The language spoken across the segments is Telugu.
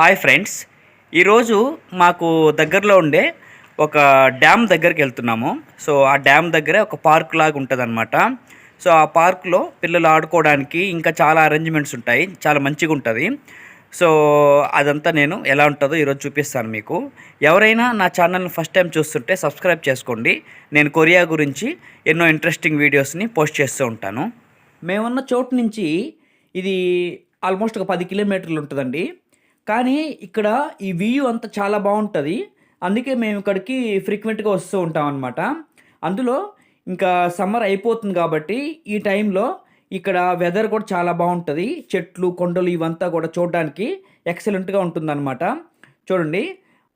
Hi friends. ఈరోజు మాకు దగ్గరలో ఉండే ఒక డ్యామ్ దగ్గరికి వెళ్తున్నాము. సో ఆ డ్యామ్ దగ్గర ఒక పార్క్ లాగా ఉంటుంది సో ఆ పార్క్లో పిల్లలు ఆడుకోవడానికి ఇంకా చాలా అరేంజ్మెంట్స్ ఉంటాయి. చాలా మంచిగా ఉంటుంది. సో అదంతా నేను ఎలా ఉంటుందో ఈరోజు చూపిస్తాను మీకు. ఎవరైనా నా ఛానల్ని ఫస్ట్ టైం చూస్తుంటే సబ్స్క్రైబ్ చేసుకోండి. నేను కొరియా గురించి ఎన్నో ఇంట్రెస్టింగ్ వీడియోస్ని పోస్ట్ చేస్తూ ఉంటాను. మేమున్న చోటు నుంచి ఇది ఆల్మోస్ట్ ఒక పది కిలోమీటర్లు ఉంటుందండి. కానీ ఇక్కడ ఈ వ్యూ అంతా చాలా బాగుంటుంది. అందుకే మేము ఇక్కడికి ఫ్రీక్వెంట్గా వస్తూ ఉంటాం అనమాట అందులో ఇంకా సమ్మర్ అయిపోతుంది కాబట్టి ఈ టైంలో ఇక్కడ వెదర్ కూడా చాలా బాగుంటుంది. చెట్లు కొండలు ఇవంతా కూడా చూడడానికి ఎక్సలెంట్గా ఉంటుందన్నమాట. చూడండి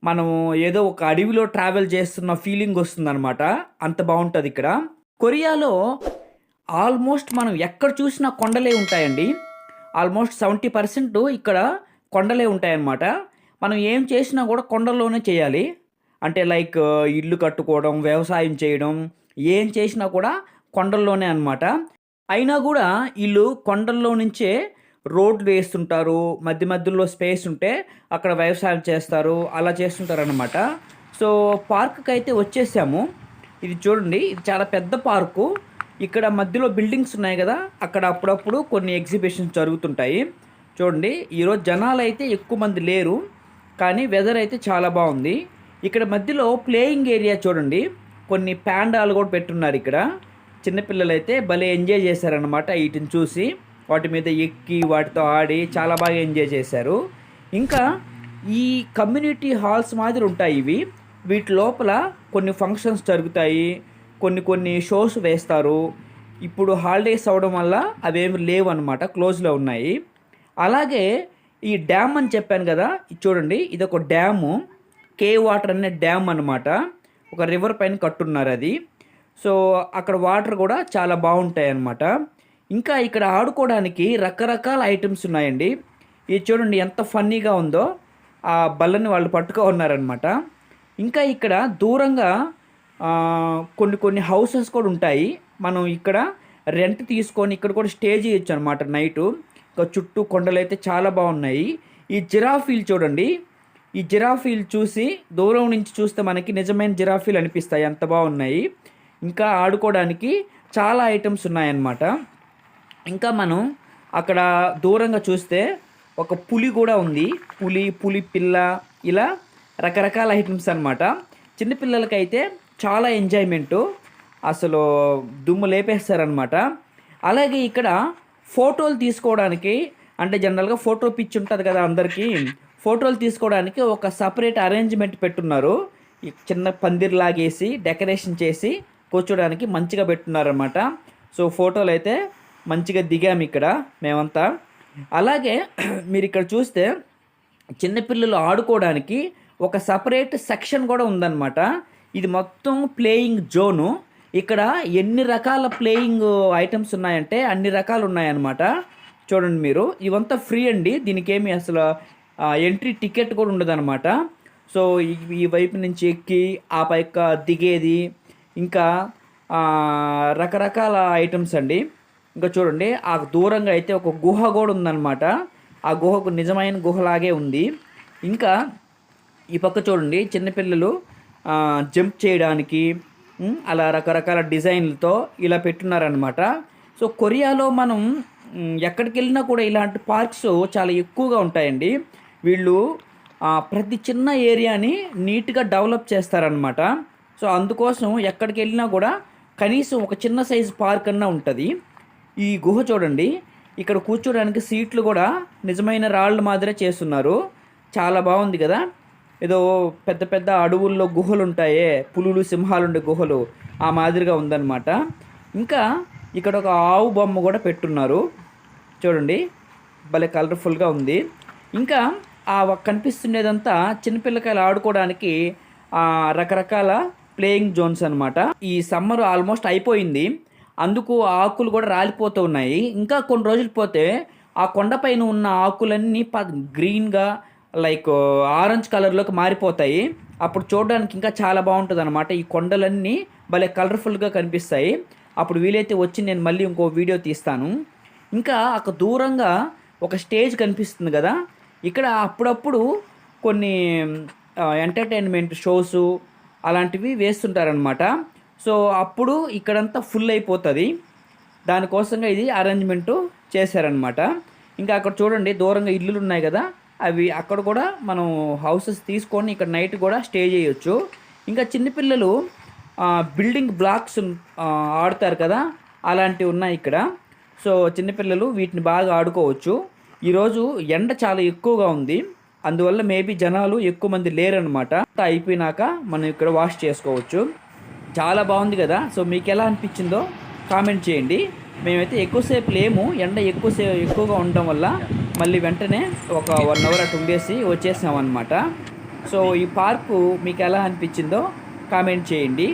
మనం ఏదో ఒక అడవిలో ట్రావెల్ చేస్తున్న ఫీలింగ్ వస్తుందన్నమాట. అంత బాగుంటుంది ఇక్కడ. కొరియాలో ఆల్మోస్ట్ మనం ఎక్కడ చూసినా కొండలే ఉంటాయండి. ఆల్మోస్ట్ సెవెంటీ పర్సెంట్ ఇక్కడ కొండలే ఉంటాయన్నమాట. మనం ఏం చేసినా కూడా కొండల్లోనే చేయాలి. అంటే లైక్ ఇల్లు కట్టుకోవడం వ్యవసాయం చేయడం ఏం చేసినా కూడా కొండల్లోనే అనమాట అయినా కూడా వీళ్ళు కొండల్లో నుంచే రోడ్లు వేస్తుంటారు. మధ్య మధ్యలో స్పేస్ ఉంటే అక్కడ వ్యవసాయం చేస్తారు. అలా చేస్తుంటారు అనమాట సో పార్క్కి అయితే వచ్చేసాము. ఇది చూడండి ఇది చాలా పెద్ద పార్కు. ఇక్కడ మధ్యలో బిల్డింగ్స్ ఉన్నాయి కదా అక్కడ అప్పుడప్పుడు కొన్ని ఎగ్జిబిషన్స్ జరుగుతుంటాయి. చూడండి ఈరోజు జనాలు అయితే ఎక్కువ మంది లేరు కానీ వెదర్ అయితే చాలా బాగుంది. ఇక్కడ మధ్యలో ప్లేయింగ్ ఏరియా చూడండి కొన్ని ప్యాండాలు కూడా పెట్టున్నారు ఇక్కడ. చిన్నపిల్లలు అయితే భలే ఎంజాయ్ చేశారనమాట వీటిని చూసి. వాటి మీద ఎక్కి వాటితో ఆడి చాలా బాగా ఎంజాయ్ చేశారు. ఇంకా ఈ కమ్యూనిటీ హాల్స్ మాదిరి ఉంటాయి ఇవి. వీటి లోపల కొన్ని ఫంక్షన్స్ జరుగుతాయి కొన్ని కొన్ని షోస్ వేస్తారు. ఇప్పుడు హాలిడేస్ అవడం వల్ల అవేమి లేవు అనమాట క్లోజ్లో ఉన్నాయి. అలాగే ఈ డ్యామ్ అని చెప్పాను కదా ఇది చూడండి ఇది ఒక డ్యాము. కే వాటర్ అనే డ్యామ్ అనమాట ఒక రివర్ పైన కట్టున్నారు అది. సో అక్కడ వాటర్ కూడా చాలా బాగుంటాయి అన్నమాట ఇంకా ఇక్కడ ఆడుకోవడానికి రకరకాల ఐటమ్స్ ఉన్నాయండి. ఇది చూడండి ఎంత ఫన్నీగా ఉందో. ఆ బల్లని వాళ్ళు పట్టుకో ఉన్నారనమాట ఇంకా ఇక్కడ దూరంగా కొన్ని కొన్ని హౌసెస్ కూడా ఉంటాయి. మనం ఇక్కడ రెంట్ తీసుకొని ఇక్కడ కూడా స్టే చేయొచ్చు అనమాట నైటు. చుట్టూ కొండలు అయితే చాలా బాగున్నాయి. ఈ జిరాఫీలు చూడండి. ఈ జిరాఫీలు చూసి దూరం నుంచి చూస్తే మనకి నిజమైన జిరాఫీలు అనిపిస్తాయి. అంత బాగున్నాయి. ఇంకా ఆడుకోవడానికి చాలా ఐటమ్స్ ఉన్నాయన్నమాట. ఇంకా మనం అక్కడ దూరంగా చూస్తే ఒక పులి కూడా ఉంది. పులి పులి పిల్ల ఇలా రకరకాల ఐటమ్స్ అనమాట చిన్నపిల్లలకైతే చాలా ఎంజాయ్మెంటు. అసలు దుమ్ము లేపేస్తారనమాట అలాగే ఇక్కడ ఫోటోలు తీసుకోవడానికి అంటే జనరల్గా ఫోటో పిచ్ ఉంటుంది కదా అందరికీ ఫోటోలు తీసుకోవడానికి ఒక సపరేట్ అరేంజ్మెంట్ పెట్టున్నారు. చిన్న పందిర్ లాగేసి డెకరేషన్ చేసి కూర్చోడానికి మంచిగా పెట్టున్నారనమాట సో ఫోటోలు అయితే మంచిగా దిగాము ఇక్కడ మేమంతా. అలాగే మీరు ఇక్కడ చూస్తే చిన్నపిల్లలు ఆడుకోవడానికి ఒక సపరేట్ సెక్షన్ కూడా ఉందన్నమాట. ఇది మొత్తం ప్లేయింగ్ జోను. ఇక్కడ ఎన్ని రకాల ప్లేయింగ్ ఐటమ్స్ ఉన్నాయంటే అన్ని రకాలు ఉన్నాయన్నమాట. చూడండి మీరు. ఇవంతా ఫ్రీ అండి. దీనికి ఏమి అసలు ఎంట్రీ టికెట్ కూడా ఉండదన్నమాట. సో ఈ- వైపు నుంచి ఎక్కి ఆ పైక దిగేది ఇంకా రకరకాల ఐటమ్స్ అండి. ఇంకా చూడండి ఆ దూరంగా అయితే ఒక గుహ కూడా ఉందన్నమాట. ఆ గుహకు నిజమైన గుహలాగే ఉంది. ఇంకా ఈ పక్క చూడండి చిన్నపిల్లలు జంప్ చేయడానికి అలా రకరకాల డిజైన్లతో ఇలా పెట్టున్నారనమాట సో కొరియాలో మనం ఎక్కడికి వెళ్ళినా కూడా ఇలాంటి పార్క్స్ చాలా ఎక్కువగా ఉంటాయండి. వీళ్ళు ప్రతి చిన్న ఏరియాని నీట్గా డెవలప్ చేస్తారనమాట సో అందుకోసం ఎక్కడికి వెళ్ళినా కూడా కనీసం ఒక చిన్న సైజు పార్క్ అన్నా ఉంటుంది. ఈ గుహ చూడండి. ఇక్కడ కూర్చోడానికి సీట్లు కూడా నిజమైన రాళ్ళ మాదిరే చేస్తున్నారు. చాలా బాగుంది కదా? ఏదో పెద్ద పెద్ద అడవుల్లో గుహలు ఉంటాయే పులులు సింహాలు ఉండే గుహలు ఆ మాదిరిగా ఉందన్నమాట. ఇంకా ఇక్కడ ఒక ఆవు బొమ్మ కూడా పెట్టున్నారు. చూడండి భలే కలర్ఫుల్గా ఉంది. ఇంకా ఆ కనిపిస్తుండేదంతా చిన్నపిల్లకాయలు ఆడుకోవడానికి రకరకాల ప్లేయింగ్ జోన్స్ అనమాట ఈ సమ్మర్ ఆల్మోస్ట్ అయిపోయింది. అందుకు ఆ ఆకులు కూడా రాలిపోతూ ఉన్నాయి. ఇంకా కొన్ని రోజులు పోతే ఆ కొండపైన ఉన్న ఆకులన్నీ ప గ్రీన్గా లైక్ ఆరెంజ్ కలర్లోకి మారిపోతాయి. అప్పుడు చూడడానికి ఇంకా చాలా బాగుంటుంది అనమాట ఈ కొండలన్నీ భలే కలర్ఫుల్గా కనిపిస్తాయి. అప్పుడు వీలైతే వచ్చి నేను మళ్ళీ ఇంకో వీడియో తీస్తాను. ఇంకా అక్కడ దూరంగా ఒక స్టేజ్ కనిపిస్తుంది కదా. ఇక్కడ అప్పుడప్పుడు కొన్ని ఎంటర్టైన్మెంట్ షోస్ అలాంటివి వేస్తుంటారనమాట సో అప్పుడు ఇక్కడంతా ఫుల్ అయిపోతుంది. దానికోసంగా ఇది అరేంజ్మెంట్ చేశారనమాట ఇంకా అక్కడ చూడండి దూరంగా ఇల్లులు ఉన్నాయి కదా. అవి అక్కడ కూడా మనం హౌసెస్ తీసుకొని ఇక్కడ నైట్ కూడా స్టే చేయొచ్చు. ఇంకా చిన్నపిల్లలు బిల్డింగ్ బ్లాక్స్ ఆడుతారు ఆడతారు కదా అలాంటివి ఉన్నాయి ఇక్కడ. సో చిన్నపిల్లలు వీటిని బాగా ఆడుకోవచ్చు. ఈరోజు ఎండ చాలా ఎక్కువగా ఉంది. అందువల్ల మేబీ జనాలు ఎక్కువ మంది లేరనమాట అయిపోయినాక మనం ఇక్కడ వాష్ చేసుకోవచ్చు. చాలా బాగుంది కదా. సో మీకు ఎలా అనిపించిందో కామెంట్ చేయండి. మేమైతే ఎక్కువసేపు లేము. ఎండ ఎక్కువసేపు ఎక్కువగా ఉండడం వల్ల మళ్ళీ వెంటనే ఒక వన్ అవర్ అటు ఉండేసి వచ్చేసామన్నమాట. సో ఈ పార్కు మీకు ఎలా అనిపించిందో కామెంట్ చేయండి.